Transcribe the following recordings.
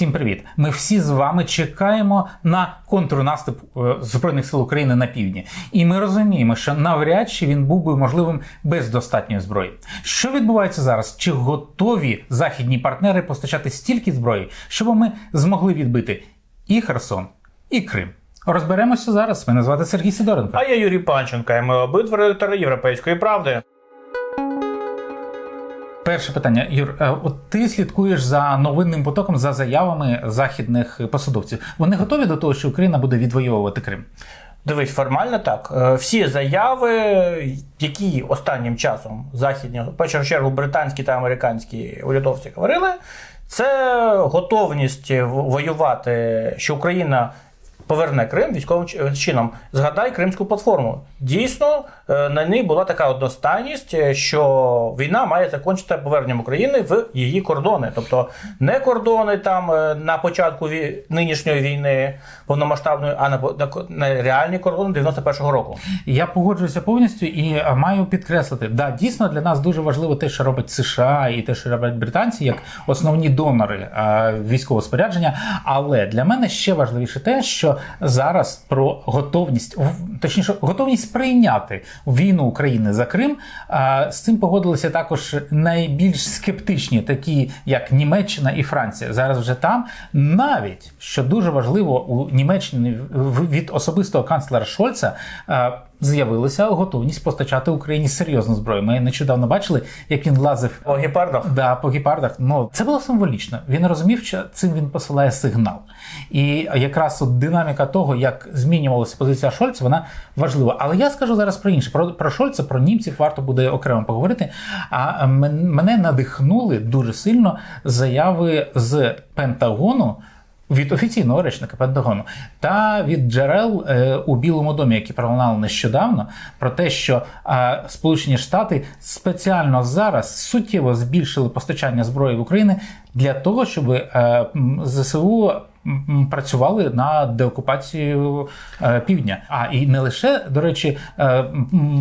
Всім привіт! Ми всі з вами чекаємо на контрнаступ е, Збройних сил України на півдні. І ми розуміємо, що навряд чи він був би можливим без достатньої зброї. Що відбувається зараз? Чи готові західні партнери постачати стільки зброї, щоб ми змогли відбити і Херсон, і Крим? Розберемося зараз. Мене звати Сергій Сидоренко. А я Юрій Панченко, ми обидва редактори Європейської правди. Перше питання, Юр, е, от ти слідкуєш за новинним потоком за заявами західних посадовців. Вони готові до того, що Україна буде відвоювати Крим? Дивись, формально так. Е, Всі заяви, які останнім часом західні, в першу чергу британські та американські урядовці говорили, це готовність воювати, що Україна. Поверне Крим військовим чином. Згадай Кримську платформу. Дійсно, е, на ній була така одностайність, е, що війна має закінчити поверненням України в її кордони. Тобто не кордони там е, на початку ві- нинішньої війни повномасштабної, а на, на, реальні кордони 91-го року. Я погоджуюся повністю і е, маю підкреслити, да, дійсно для нас дуже важливо те, що робить США і те, що роблять британці, як основні донори е, військового спорядження. Але для мене ще важливіше те, що зараз про готовність, точніше, готовність прийняти війну України за Крим. З цим погодилися також найбільш скептичні, такі як Німеччина і Франція. Зараз вже там навіть що дуже важливо у Німеччині від особистого канцлера Шольца. З'явилася готовність постачати Україні серйозну зброю. Ми нещодавно бачили, як він лазив По гепардах. Да, по гепардах. Ну це було символічно. Він розумів, що цим він посилає сигнал. І якраз от динаміка того, як змінювалася позиція Шольца, вона важлива. Але я скажу зараз про інше. Про, про Шольца, про німців варто буде окремо поговорити. А мен- мене надихнули дуже сильно заяви з Пентагону. Від офіційного речника Пентагону та від джерел е, у Білому домі, які пролунали нещодавно, про те, що е, Сполучені Штати спеціально зараз суттєво збільшили постачання зброї в Україну для того, щоб е, ЗСУ працювали на деокупацію півдня. А і не лише, до речі,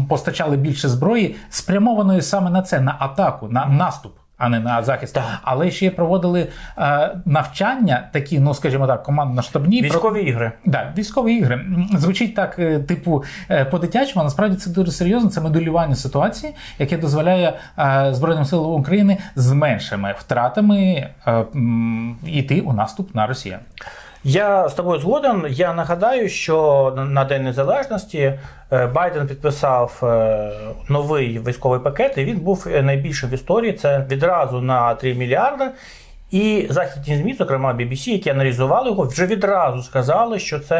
постачали більше зброї, спрямованої саме на це, на атаку, на наступ. А не на захист, Так. але ще проводили е, навчання, такі, ну скажімо так, командно-штабні про- Військові ігри. Да, військові ігри. Звучить так, е, типу, е, по-дитячому, а насправді це дуже серйозно. Це моделювання ситуації, яке дозволяє е, Збройним силам України з меншими втратами е, м, йти у наступ на Росію. Я з тобою згоден. Я нагадаю, що на- День Незалежності е, Байден підписав е, новий військовий пакет, і він був найбільшим в історії. Це відразу на 3 мільярди. І західні ЗМІ, зокрема BBC, які аналізували його, вже відразу сказали, що це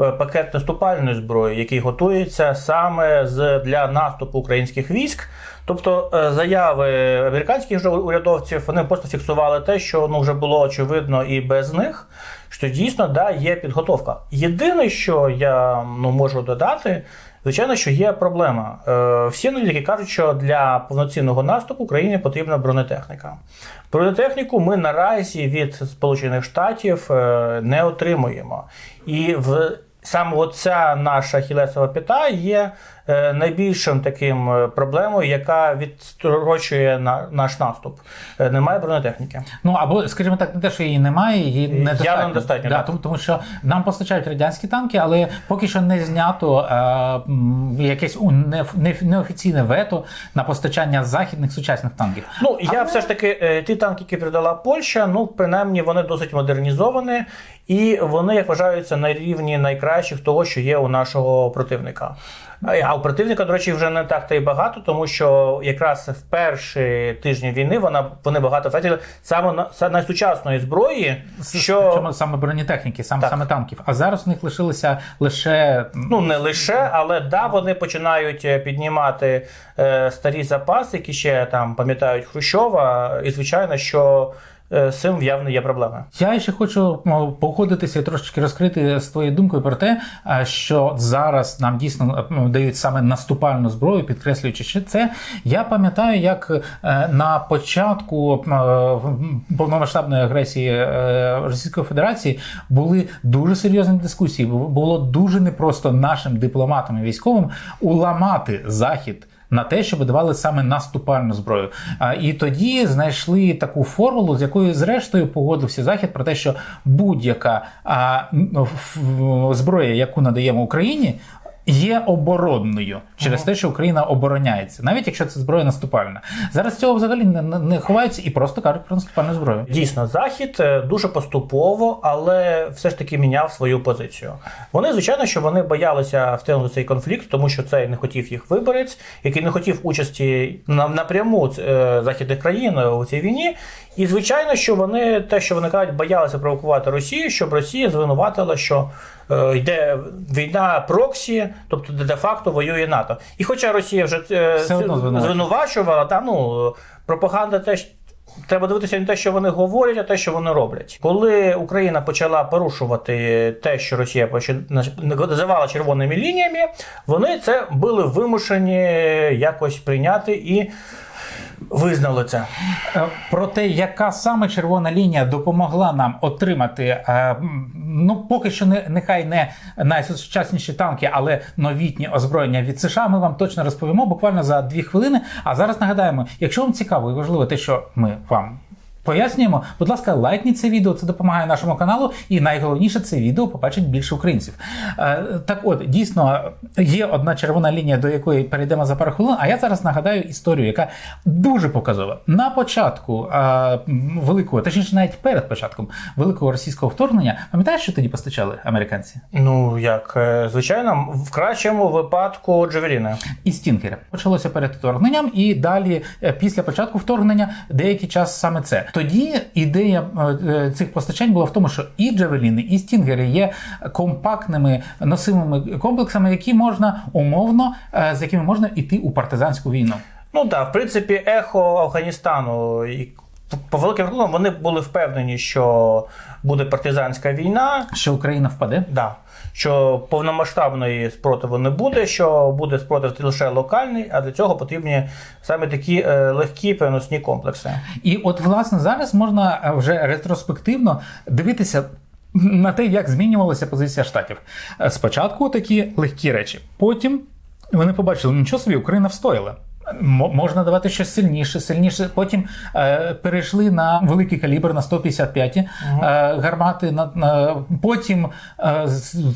е, пакет наступальної зброї, який готується саме для наступу українських військ. Тобто е, заяви американських же урядовців вони просто фіксували те, що ну вже було очевидно і без них, що дійсно да, є підготовка. Єдине, що я ну, можу додати, звичайно, що є проблема. Е, всі аналітики кажуть, що для повноцінного наступу Україні потрібна бронетехніка. Бронетехніку ми наразі від Сполучених Штатів е, не отримуємо. І в саме оця наша хілесова п'ята є е, найбільшим таким е, проблемою, яка відстрочує на, наш наступ. Е, немає бронетехніки. Ну або, скажімо так, не те, що її немає, її недостатньо. Явно недостатньо, Да, тому, тому що нам постачають радянські танки, але поки що не знято е, якесь у- не- не- неофіційне вето на постачання західних сучасних танків. Ну, я все ж таки, ті танки, які передала Польща, ну, принаймні, вони досить модернізовані, і вони, як вважаються, на рівні найкращих того, що є у нашого противника. А у противника, до речі, вже не так та й багато, тому що якраз в перші тижні війни вона вони багато втратили саме на найсучасної зброї, що саме бронетехніки, саме, Так. саме танків. А зараз у них лишилося лише Ну, не лише, але да, вони починають е, піднімати е, старі запаси, які ще там пам'ятають Хрущова. І звичайно, що е, цим явно є проблеми. Я ще хочу м, походитися і трошечки розкрити з твоєю думкою про те, е, що зараз нам дійсно дають саме наступальну зброю, підкреслюючи ще це. Я пам'ятаю, як е, на початку е, повномасштабної агресії е, Російської Федерації були дуже серйозні дискусії. Було дуже непросто нашим дипломатам і військовим уламати захід на те, щоб давали саме наступальну зброю. І тоді знайшли таку формулу, з якою зрештою погодився захід про те, що будь-яка зброя, яку надаємо Україні. Є оборонною через те, що Україна обороняється, навіть якщо це зброя наступальна. Зараз цього взагалі не, не, ховаються і просто кажуть про наступальну зброю. Дійсно, захід е, дуже поступово, але все ж таки міняв свою позицію. Вони, звичайно, що вони боялися втягнути цей конфлікт, тому що цей не хотів їх виборець, який не хотів участі на- напряму е, західних країн у цій війні. І звичайно, що вони те, що вони кажуть, боялися провокувати Росію, щоб Росія звинуватила, що е, йде війна проксі, тобто де-факто воює НАТО. І хоча Росія вже е, звинувачувала, та ну пропаганда теж. Треба дивитися не те, що вони говорять, а те, що вони роблять. Коли Україна почала порушувати те, що Росія називала червоними лініями, вони це були вимушені якось прийняти і визнали це. Е, Про те, яка саме червона лінія допомогла нам отримати, е, ну поки що не нехай не найсучасніші танки, але новітні озброєння від США. Ми вам точно розповімо буквально за дві хвилини. А зараз нагадаємо, якщо вам цікаво і важливо те, що ми вам. Пояснюємо, будь ласка, лайкніть це відео, це допомагає нашому каналу, і найголовніше це відео побачить більше українців. Е, так от, дійсно, є одна червона лінія, до якої перейдемо за пару хвилин. А я зараз нагадаю історію, яка дуже показова. На початку е, великого, точніше, навіть перед початком великого російського вторгнення, пам'ятаєш, що тоді постачали американці? Ну як е, звичайно, в кращому випадку Джавеліни. і стінкери. Почалося перед вторгненням, і далі, після початку вторгнення, деякий час саме це. Тоді ідея е, е, цих постачань була в тому, що і джавеліни, і стінгери є компактними носимими комплексами, які можна умовно, е, з якими можна йти у партизанську війну. Ну так, в принципі, ехо Афганістану по- великим рахункам вони були впевнені, що буде партизанська війна. Що Україна впаде? Да. Що повномасштабної спротиву не буде, що буде спротив лише локальний, а для цього потрібні саме такі е, легкі переносні комплекси. І от власне зараз можна е, вже ретроспективно дивитися. На те, як змінювалася позиція штатів. Е, Спочатку такі легкі речі. Потім вони побачили, нічого собі, Україна встояла. Можна давати щось сильніше, сильніше. Потім е, перейшли на великий калібр на 155 е, гармати. На, на, потім е,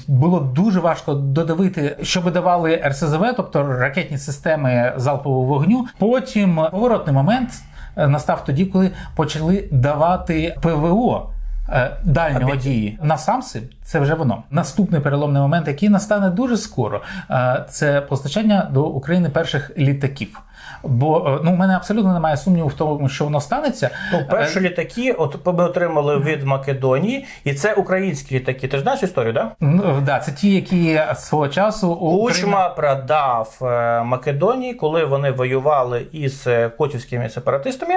було дуже важко додавити, щоб давали РСЗВ, тобто ракетні системи залпового вогню. Потім поворотний момент е, настав тоді, коли почали давати ПВО. Е, Дальнього дії на самси це вже воно. Наступний переломний момент, який настане дуже скоро, е, це постачання до України перших літаків. Бо е, ну, у мене абсолютно немає сумніву в тому, що воно станеться. Ну, перші літаки, от ми отримали від Македонії, і це українські літаки. Ти ж знаєш історію, так? Да? Ну, да, це ті, які свого часу Кучма продав Македонії, коли вони воювали із котівськими сепаратистами.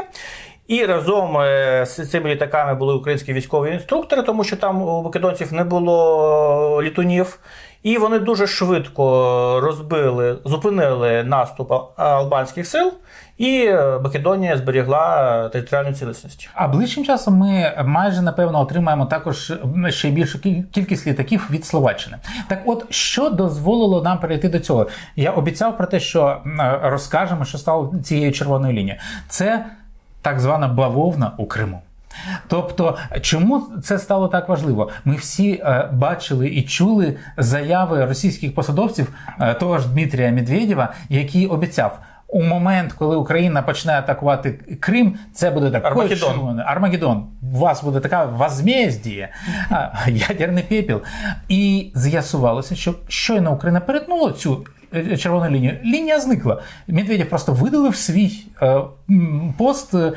І разом е, з цими літаками були українські військові інструктори, тому що там у македонців не було е, літунів. І вони дуже швидко розбили, зупинили наступ албанських сил, і е, Македонія зберігла територіальну цілісність. А ближчим часом ми майже напевно отримаємо також ще більшу кількість літаків від Словаччини. Так, от що дозволило нам перейти до цього? Я обіцяв про те, що розкажемо, що стало цією червоною лінією. Це так звана бавовна у Криму. Тобто, чому це стало так важливо? Ми всі е, бачили і чули заяви російських посадовців, е, того ж Дмитрія Медведєва, який обіцяв. У момент, коли Україна почне атакувати Крим, це буде так Армагеддон. Армагеддон. У вас буде така возмездіє, ядерний пепіл. І з'ясувалося, що щойно Україна перетнула цю е, червону лінію, лінія зникла. Медведєв просто видалив свій е, пост е,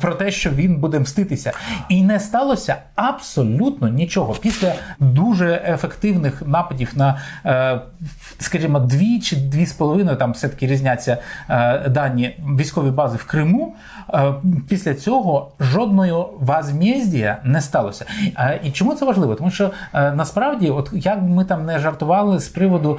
про те, що він буде мститися. І не сталося абсолютно нічого. Після дуже ефективних нападів на, е, скажімо, дві чи дві з половиною, там все-таки різняться е, дані військові бази в Криму. Е, після цього жодної возмездія не сталося. Е, і чому це важливо? Тому що насправді, от як ми там не жартували з приводу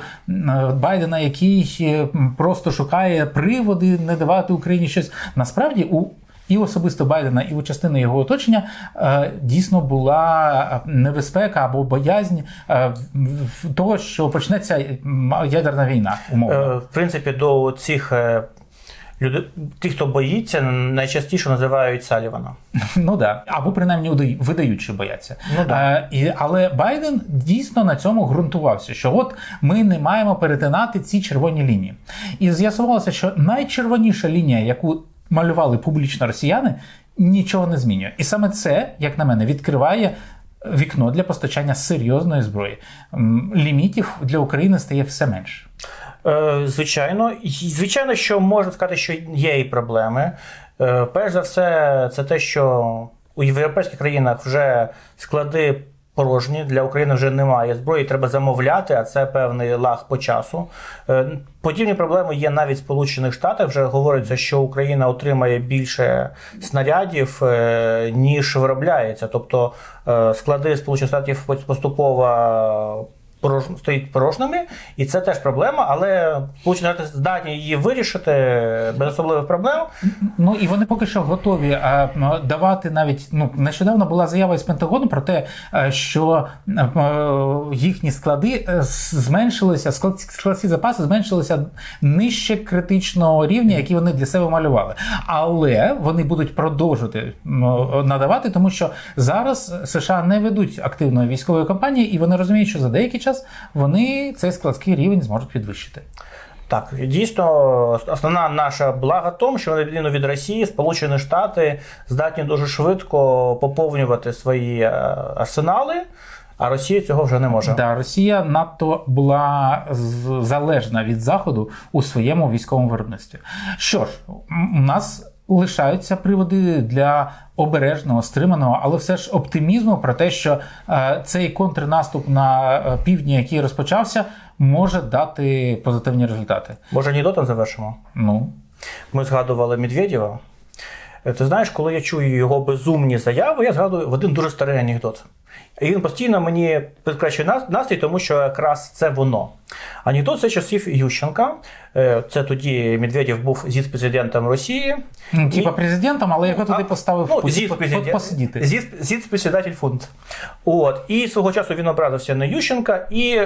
Байдена, який просто шукає приводи не давати Україні щось. Насправді у і особисто Байдена, і у частини його оточення е, дійсно була небезпека або боязнь е, того, що почнеться ядерна війна, умовно. Е, В принципі, до цих е, людей, тих, хто боїться, найчастіше називають Салівана. Ну да, або принаймні видають, що бояться. Ну да. Е, і, але Байден дійсно на цьому ґрунтувався, що от ми не маємо перетинати ці червоні лінії. І з'ясувалося, що найчервоніша лінія, яку малювали публічно росіяни, нічого не змінює. І саме це, як на мене, відкриває. Вікно для постачання серйозної зброї. Лімітів для України стає все менше. Е, Звичайно, звичайно, що можна сказати, що є і проблеми. Е, Перш за все, це те, що у європейських країнах вже склади порожні, для України вже немає зброї, треба замовляти, а це певний лаг по часу. Е, Подібні проблеми є навіть в Сполучених Штатах. Вже говориться, що Україна отримає більше снарядів, е, ніж виробляється. Тобто е, склади Сполучених Штатів поступово. Стоїть порожніми, і це теж проблема, але Сполучені Штати здатні її вирішити без особливих проблем. Ну і вони поки що готові е, давати навіть ну нещодавно була заява із Пентагону про те, е, що е, е, їхні склади е, зменшилися, склад- складські запаси зменшилися нижче критичного рівня, який вони для себе малювали. Але вони будуть продовжувати надавати, тому що зараз США не ведуть активної військової кампанії, і вони розуміють, що за деякий час вони цей складський рівень зможуть підвищити. Так, дійсно, основна наша блага в тому, що на відміну від Росії, Сполучені Штати здатні дуже швидко поповнювати свої е, арсенали, а Росія цього вже не може. Да, Росія надто була залежна від Заходу у своєму військовому виробництві. Що ж, у нас лишаються приводи для обережного, стриманого, але все ж оптимізму про те, що е, цей контрнаступ на е, півдні, який розпочався, може дати позитивні результати. Може, анекдотом завершимо? Ну, Ми згадували Медведєва. Е, Ти знаєш, коли я чую його безумні заяви, я згадую в один дуже старий анекдот. І він постійно мені підкращує настрій, тому що якраз це воно. Анекдот це часів Ющенка. Е, Це тоді Медведєв був зіц-президентом Росії. м, типа президентом, але його туди поставив ну, зіц по- президент- посидіти. зіц-председатель фонд. От. І свого часу він образився на Ющенка і е,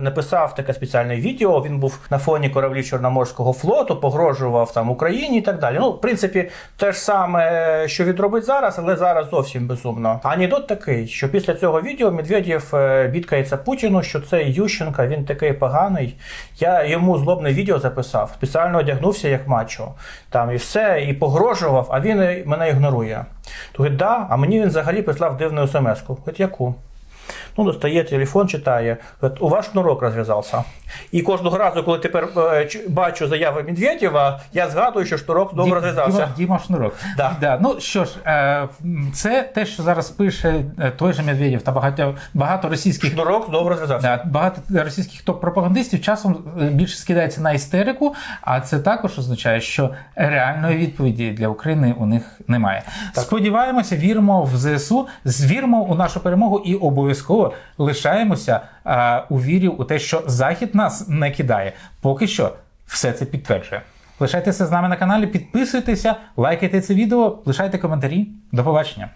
написав таке спеціальне відео. Він був на фоні кораблів Чорноморського флоту, погрожував там Україні і так далі. Ну, в принципі, те ж саме, що він робить зараз, але зараз зовсім безумно. А анекдот такий, що після цього відео Медведєв е, бідкається Путіну, що цей Ющенка, він такий поганий. Я йому злобне відео записав, спеціально одягнувся як мачо. Там і все, і погрожував, а він е, мене ігнорує. То говорить, да, а мені він взагалі прислав дивну смс-ку. Говорить, яку? Ну, достає телефон, читає. Говорить, у вас шнурок розв'язався. І кожного разу, коли тепер е, бачу заяви Медведєва, я згадую, що шнурок добре розв'язався. Діма, Діма Шнурок. Да. Да. Ну що ж, е, це те, що зараз пише е, той же Медведєв та багато, багато російських. Шнурок добре розв'язався. Да, багато російських топ-пропагандистів часом більше скидається на істерику, а це також означає, що реальної відповіді для України у них немає. Сподіваємося, віримо в ЗСУ, віримо у нашу перемогу і обов'язково лишаємося а, у вірі у те, що Захід нас не кидає. Поки що все це підтверджує. Лишайтеся з нами на каналі, підписуйтеся, лайкайте це відео, лишайте коментарі. До побачення.